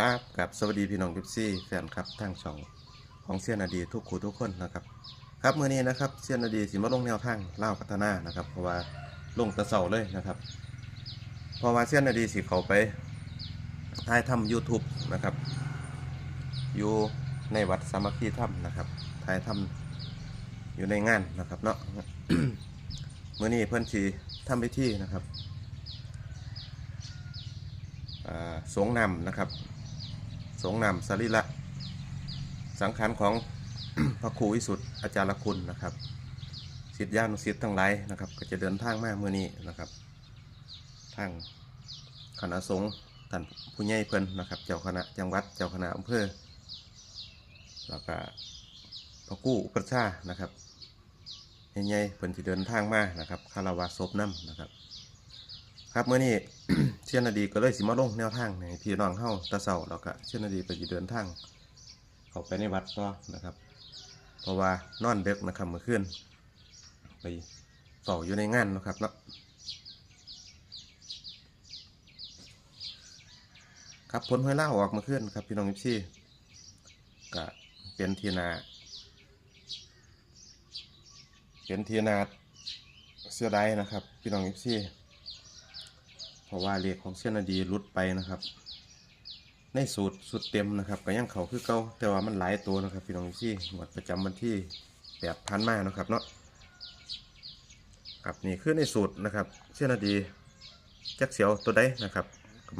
ครับกับสวัสดีพี่น้องกิฟซี่แฟนครับทางช่องของเซียนอดีทุกคู่ทุกคนนะครับ ครับเมื้อนี้นะครับเซียนอดีสิมาลงแนวทางเล่าพัฒนานะครับเพราะว่าลงตะเสาเลยนะครับเพราะว่าเซียนอดีสิเขาไปถ่ายทำ YouTube นะครับอยู่ในวัดสามัคคีถ้ำนะครับถ่ายทำอยู่ในงานนะครับเนาะเมื้อนี้เพิ่อนสิทำพิธีนะครับอ่าสงนำนะครับ สงนำสรีระสังขารของพระครูวิสุทธ์อาจารย์ละคุณนะครับศิษยานุศิษย์ทั้งหลายนะครับ ก็จะเดินทางมาเมื่อนี้นะครับ ทางคณะสงฆ์ท่านผู้ใหญ่เพิ่นนะครับ เจ้าคณะจังหวัดเจ้าคณะอำเภอแล้วก็พระกู้อุปชานะครับใหญ่ๆเพิ่นสิเดินทางมานะครับคารวะศพน้ำนะครับ ครับเมื่อนี้เชียนนาดีก็เลยสิมาลงแนวทางในพี่น้องเฮาตะเสาแล้วก็เชียนนาดีก็สิเดินทางเขาไปในวัดต่อนะครับ เพราะว่านอนเด็กนะครับเมื่อคืนไปเฝ้าอยู่ในงานนะครับเนาะครับผลหวยล่าออกมื่อคืนครับพี่น้องยิปซี่ก็เป็นทีนาเป็นทีนาเสียดายนะครับ พี่น้องยิปซี่ ราะว่าเลขของเส้นนาดีหลุดไปนะครับ ในสูตรสุดเต็มนะครับก็ยังเขาคือเก่าแต่ว่ามันหลายตัวนะครับพี่น้องพี่หมดประจำวันที่แปดพันมานะครับเนาะครับนี่คือในสูตรนะครับ เส้นนาดีจักเสียวตัวใดนะครับ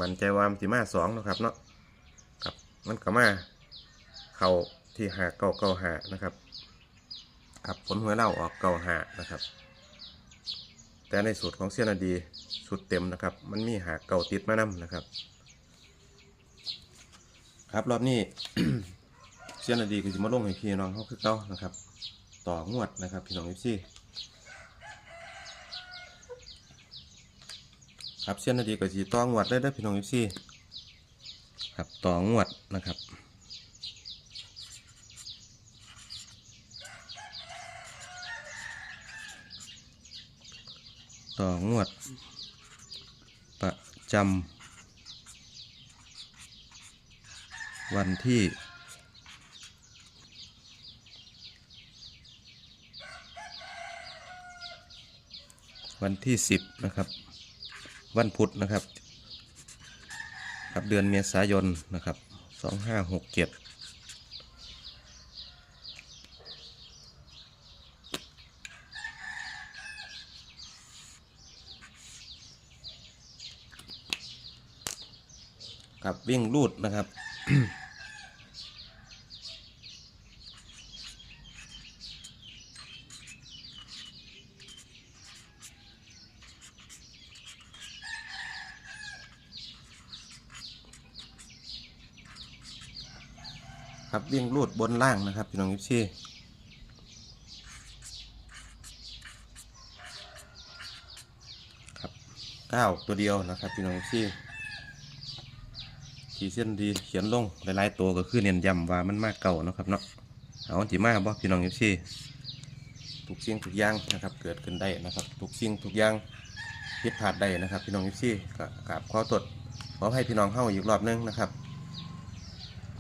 มันใจว่ามันสิมาสองนะครับเนาะครับมันก็มาเข่าที่หาเก่าเก่าหานะครับครับผลหวเล่าออกเก่าหานะครับ แต่ในสูตรของเสียนาดีสูตรเต็มนะครับ มันมีหากเก่าติดมานำนะครับ ครับรอบนี้เสียนาดีก็จะมาลงให้พี่น้องเขาคือเก่านะครับ ต่องวดนะครับ พี่น้องเอฟซีครับเสียนาดีก็จะต่องวดได้ได้พี่น้องเอฟซีครับต่องวดนะครับ ต่องวด ประจำวันที่ วันที่สิบนะครับ วันพุธนะครับ ครับเดือนเมษายนนะครับสองห้าหกเจ็ด ครับวิ่งรูดนะครับครับวิ่งรูดบนล่างนะครับพี่น้องยิปซี่ครับเก้าตัวเดียวนะครับพี่น้องยิปซี่ ขีเส้นดีเขียนลงหลายๆตัวก็คือเน้นย้ำว่ามันมากเก่านะครับเนาะเอาจีมาบ่พี่น้องเอฟซีทุกสิ่งทุกอย่างนะครับ เกิดขึ้นได้นะครับทุกสิ่งทุกอย่างผิดพลาดได้นะครับ พี่น้องเอฟซีก็กราบขอตรวจขอให้พี่น้องเข้าอีกรอบหนึงนะครับ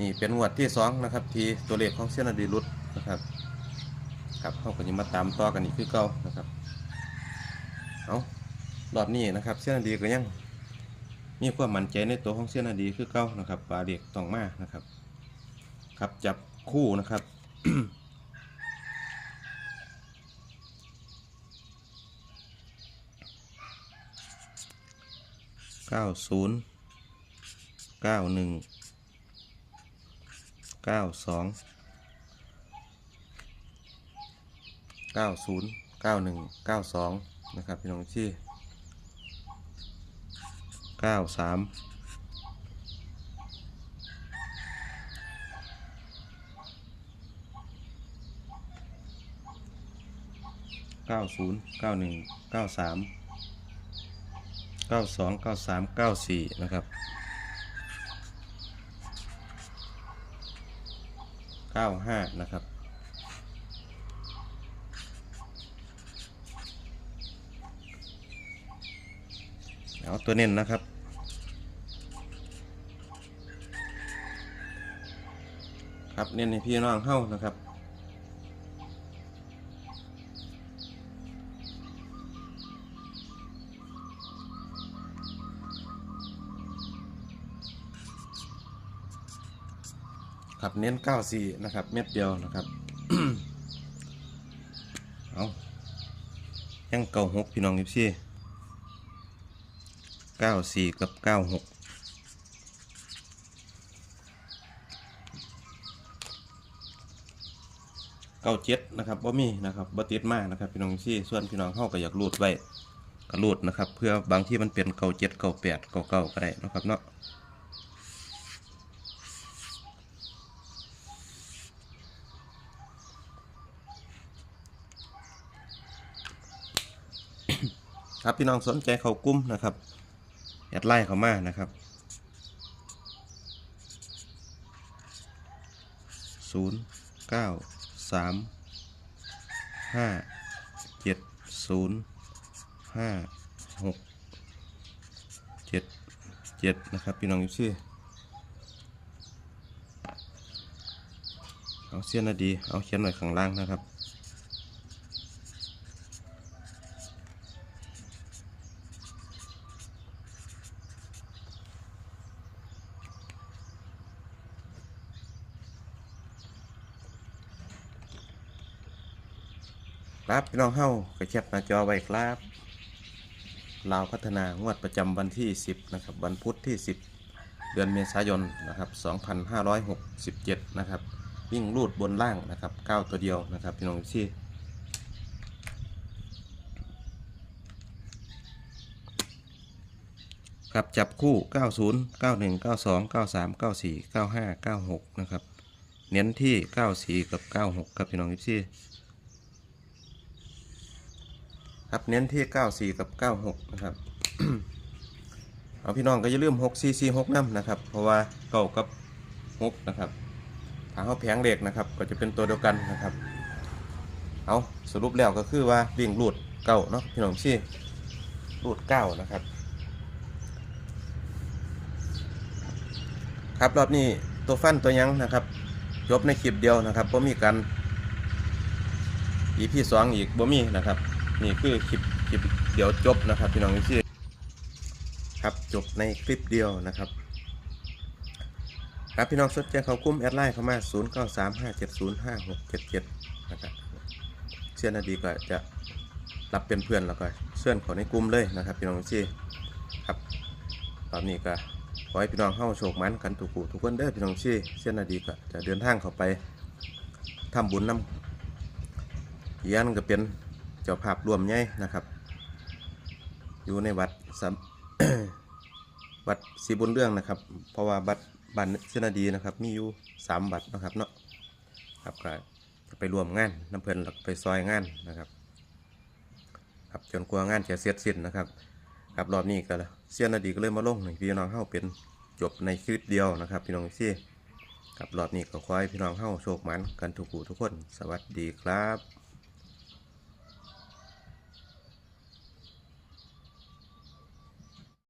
นี่เป็นงวดที่สองนะครับที่ตัวเลขของเส้นอดีรุดนะครับครับเข้าก็จะมาตามต่อกันอีกคือเก่านะครับเอารอบนี้นะครับเส้นอดีก็ยัง มีความมั่นใจในตัวของเส้นอดีคือเก้านะครับปลาเด็กตองมานะครับ ครับจับคู่นะครับเก้าศูนย์เก้าหนึ่งเก้าสองเก้าศูนย์เก้าหนึ่งเก้าสองนะครับพี่น้องที่ เก้าสามเก้าศูนย์เก้าหนึ่งเก้าสามเก้าสองเก้าสามเก้าสี่นะครับเก้าห้านะครับ เอาตัวเน้นนะครับ ครับเน้นให้พี่น้องเฮ้านะครับครับเน้น94นะครับ เม็ดเดียวนะครับ เอายังเก้าหกพี่น้องยิบซี่ 94กับ96เก้าเจ็ดนะครับบ่มีนะครับบ่ติดมากนะครับพี่น้องที่ส่วนพี่น้องเข้าก็อยากรูดไว้ก็รูดนะครับ เพื่อบางที่มันเป็นเก้าเจ็ดเก้าแปดเก้าเก้าก็ได้นะครับเนาะครับพี่น้องสนใจเขากุ้มนะครับ แอดไลน์เขามานะครับศูนย์เก้าสามห้าเจ็ดศูนย์ห้าหกเจ็ดเจ็ดนะครับพี่น้องยู่ชื่เอาเสี้ยนนาดี เอาเขียนหน่อยข้างล่างนะครับ ครับพี่น้องเฮ้ากระแคปหน้าจอไว้ครับลาวพัฒนางวดประจำวันที่ 10นะครับวันพุธที่ 10 เดือนเมษายนนะครับ2567นะครับวิ่งลูดบนล่างนะครับ9ตัวเดียวนะครับพี่น้องที่ครับจับคู่ 90 91 92 93 94 95 96 นะครับ เน้นที่ 94 กับ 96 ครับพี่น้องที่ ครับเน้นที่94กับ96นะครับเอาพี่น้องก็อย่าลืม6 4 4 6น้ำนะครับ เพราะว่าเก้ากับ6นะครับถ้าเขาแผงเด็กนะครับ ก็จะเป็นตัวเดียวกันนะครับ เอาสรุปแล้วก็คือว่าวิ่งรูดเก้าเนาะพี่น้องชี่รูดเก้านะครับ ครับรอบนี้ตัวฟันตัวยังนะครับจบในคลิปเดียวนะครับเพราะมีการอีพี่สองอีกบ่มีนะครับ นี่คือคลิปคลิปเดี๋ยวจบนะครับ พี่น้องที่ครับจบในคลิปเดียวนะครับ ครับพี่น้องสนใจเขากุ้มแอดไลน์เข้ามา0 9 3 5 7 0 5 6 7 7นะครับเชื่อนาดีก็จะรับเป็นเพื่อนแล้วก็เชื่อนขอในกลุ่มเลยนะครับ พี่น้องที่ครับ ตอนนี้ก็ขอให้พี่น้องเข้าโชคมันกันทุกผู้ทุกคนเด้อพี่น้องที่เชื่อนาดีก็จะเดินทางเข้าไปทำบุญน้ำอีอย่างหนึ่งก็เป็น เจ้าภาพรวมใหญ่นะครับ อยู่ในวัดวัดศรีบุญเรื่องนะครับ เพราะว่าบัตรบัตรเสนาดีนะครับ มีอยู่สามบัตรนะครับเนาะครับก็ไปรวมงานน้ำเพลินหลักไปซอยงานนะครับ ครับจนกลัวางานจะเสร็จสิ้นนะครับครับรอบนี้ก็เสียนาดีก็เลยมาลงให้พี่น้องเข้าเป็นจบในคลิปเดียวนะครับ พี่น้องซี่ครับรอบนี้ก็ขอให้พี่น้องเข้าโชคมันกันทุกผู้ทุกคน สวัสดีครับ